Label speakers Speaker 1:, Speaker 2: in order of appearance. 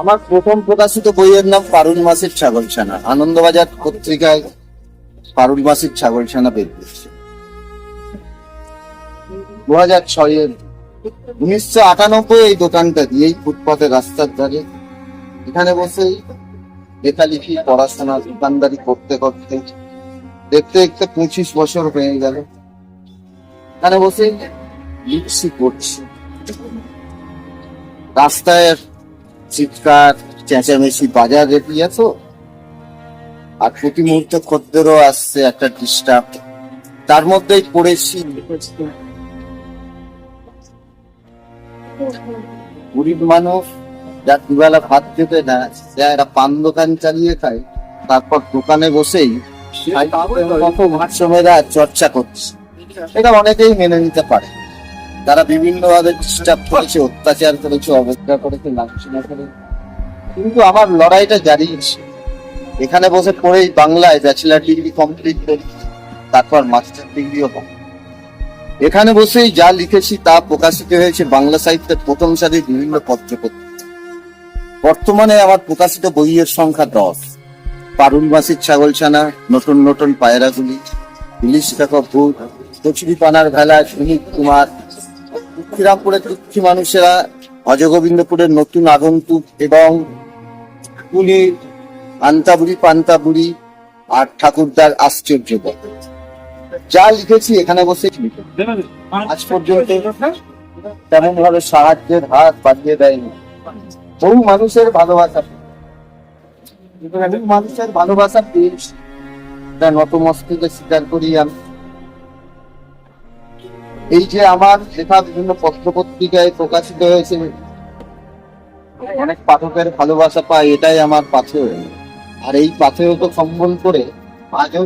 Speaker 1: আমার প্রথম প্রকাশিত বইয়ের নাম পারুল মাসের ছাগলছানা আনন্দবাজার পত্রিকায় পারুল মাসের ছাগলছানা বের করছে। দু হাজার ছয়ের উনিশশো আটানব্বই এই দোকানটা দিয়ে এই ফুটপাতের রাস্তার ধারে এখানে বসেই লেখালেখি, পড়াশোনা, দোকানদারি করতে করতে, দেখতে দেখতে পঁচিশ বছর হয়ে গেল। এখানে বসে লিপসি করছি রাস্তায় চিৎকার চেঁচামেচি বাজার রেপিয়া তো আর প্রতি মুহূর্তে খদ্দেরও আসছে একটা ডিস্টার্ব তার মধ্যেই পড়েছি। গরিব মানুষ যার দুবেলা ভাত খেতে না সে একটা পান দোকান চালিয়ে খায় তারপর দোকানে বসেই কত চর্চা করছে। এটা অনেকেই মেনে নিতে পারে। তারা বিভিন্ন ভাবে ডিস্টার্ব করেছে, অত্যাচার করেছে, অবজ্ঞা করেছে, লাঞ্ছনা করে কিন্তু আমার লড়াইটা জারি এখানে বসে পড়েই বাংলায় ব্যাচেলার ডিগ্রি কমপ্লিট করি, তারপর মাস্টার ডিগ্রিও পাবো এখানে বসেই যা লিখেছি তা প্রকাশিত হয়েছে বাংলা সাহিত্যের প্রথম সারির বিভিন্ন পত্রপত্রিকা। বর্তমানে আমার প্রকাশিত বইয়ের সংখ্যা দশ। পারুল মাসির ছাগলছানা নতুন নতুন পায়রাগুলি, ইলিশ কাকা ভূত কচুরি পানার ভেলা, সুনীল কুমার শ্রীরামপুরের দুঃখী মানুষেরা অজগোবিন্দপুরের নতুন আগন্তুক এবং পুলি আন্তাবুড়ি পান্তাবুড়ি আর ঠাকুরদার আশ্চর্য যা লিখেছি এখানে বসে আজ পর্যন্ত তেমন ভাবে সাহায্যের হাত বাড়িয়ে দেয়নি। বহু মানুষের ভালোবাসা মানুষের ভালোবাসা পেয়েছি। নতমস্তকে স্বীকার করি আমি। এই যে আমার লেখা বিভিন্ন পত্র পত্রিকায় প্রকাশিত হয়েছে, অনেক পাঠকের ভালোবাসা পাই এটাই আমার পাথে আর এই পাথেয় তো সম্বল করে আজও